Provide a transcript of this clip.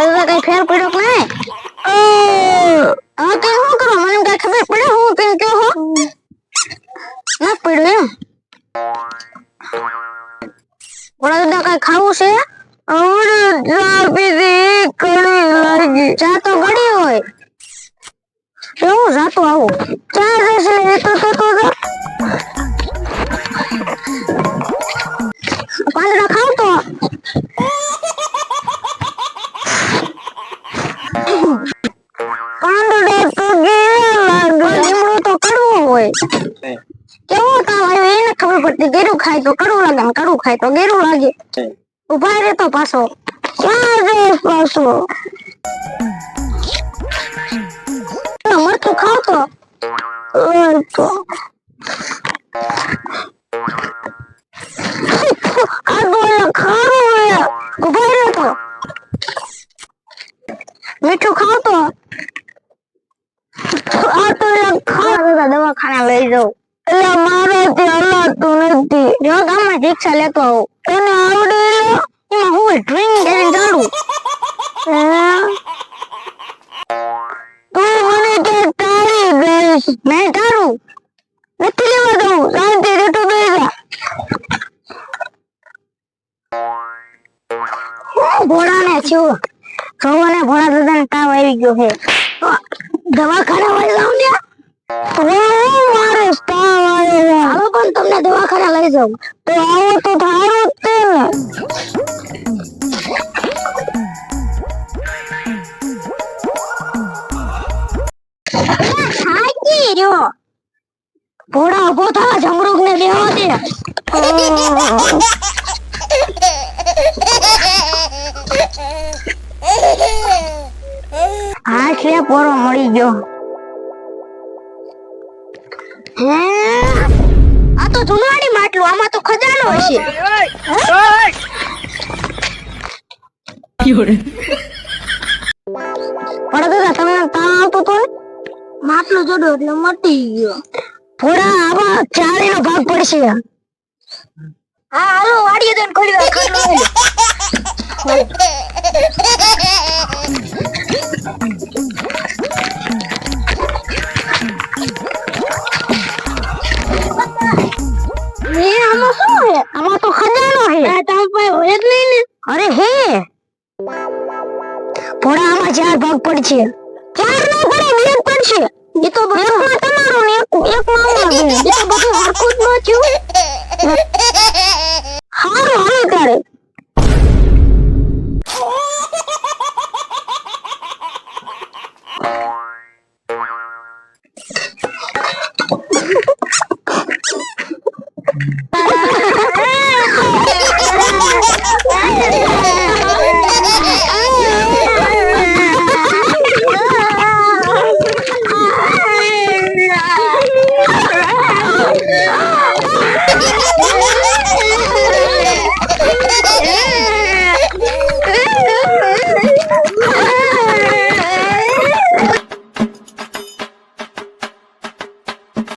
હવે કઈ ફેર પડ્યો કે નહીં હવે કઈ કરો? મને કઈ ખબર પડે હું કઈ કયો હો? ના પડ્યું એમ. ઓલા દાદા કઈ ખાવું છે? ઓર ચા પીધી કડી લાગી. ચા તો ગળી હોય. કેવું? જાતું આવું. ચા જશે તો તો તો આવ્યો એને ખબર પડતી ગેરું ખાય તો કડવું લાગે ને કડવું ખાય તો ગેરું લાગે ઊભા રહે તો પાછો ક્યાં જઈશ પાછો મરચું ખાવ તો મરચું. આ ગોળા ખારું હે ઊભા રહે તો મીઠું ખાવ તો આ તો એલા ખા દાદા દવાખાને લઈ જાઉં એટલે મારાથી હલાતું નથી. જો ગામમાં રિક્ષા લેતો આવું. તને આવડે એમાં હું ડ્રિંક કરીને ચાલુ તું મને કે તારી ગઈશ મેં તારું. નથી લેવા દઉં શાંતિ રેટો બેસા ભોળાને થયું જોવાને ભોળા દાદાને તાવ આવી ગયો છે. દવાખાને વાળી લાવ ને લઈ જાઉં. તો આવું તો થારું જ તે. રહ્યો. ભોળા ઊભો થા જમરૂક ને બેહવા દે છે પોરો મળી ગયો. ખજાનો હશે પણ દાદા તમને તાવ આવતો તો માટલો જોડો એટલે મટી ગયો થોડા આવા ચારેનો ભાગ પડશે હા, હાલો, વાડીએ જઈને ખોલી વાર અરે હે! ભોળા આમાં ચાર ભાગ પડશે. ચાર નો પડે જ પડશે. એ તો એકમાં તમારો ને એક. એક મામા એ તો બધું હરખું જ ન થયું. હારું હાલો તારે.